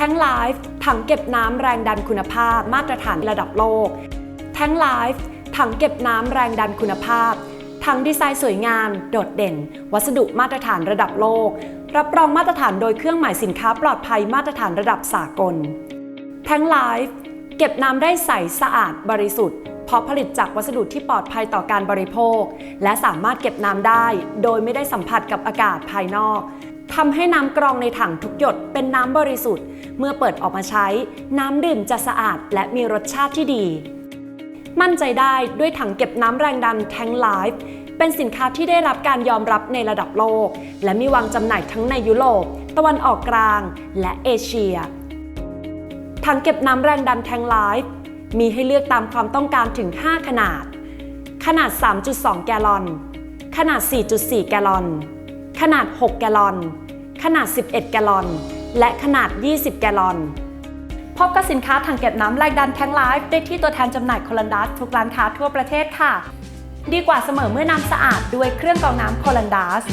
แทงไลฟ์ถังเก็บน้ำแรงดันคุณภาพ มาตรฐานระดับโลกแทงไลฟ์ถังเก็บน้ำแรงดันคุณภาพถังดีไซน์สวยงาม โดดเด่น วัสดุมาตรฐานระดับโลก รับรองมาตรฐานโดยเครื่องหมายสินค้าปลอดภัยมาตรฐานระดับสากลแทงไลฟ์เก็บน้ำได้ใสสะอาดบริสุทธิ์เพราะผลิตจากวัสดุที่ปลอดภัยต่อการบริโภค และสามารถเก็บน้ำได้ โดยไม่ได้สัมผัสกับอากาศภายนอก ทำให้น้ำกรองในถังทุกหยดเป็นน้ำบริสุทธิ์ เมื่อเปิดออกมาใช้ น้ำดื่มจะสะอาดและมีรสชาติที่ดี มั่นใจได้ด้วยถังเก็บน้ำแรงดันแทงไลฟ์เป็นสินค้าที่ได้รับการยอมรับในระดับโลก และมีวางจำหน่ายทั้งในยุโรป ตะวันออกกลาง และเอเชีย ถังเก็บน้ำแรงดันแทงไลฟ์มีให้เลือกตามความต้องการถึง 5 ขนาด ขนาด 3.2 แกลลอน ขนาด 4.4 แกลลอน ขนาด 6 แกลลอน ขนาด 11 แกลลอน และขนาด 20 แกลลอน พบกับสินค้าถังเก็บน้ำแรงดันแทงไลฟ์ได้ที่ตัวแทนจำหน่ายโคลันดัสทุกร้านค้าทั่วประเทศค่ะ ดีกว่าเสมอเมื่อน้ำสะอาดด้วยเครื่องกรองน้ำโคลันดัส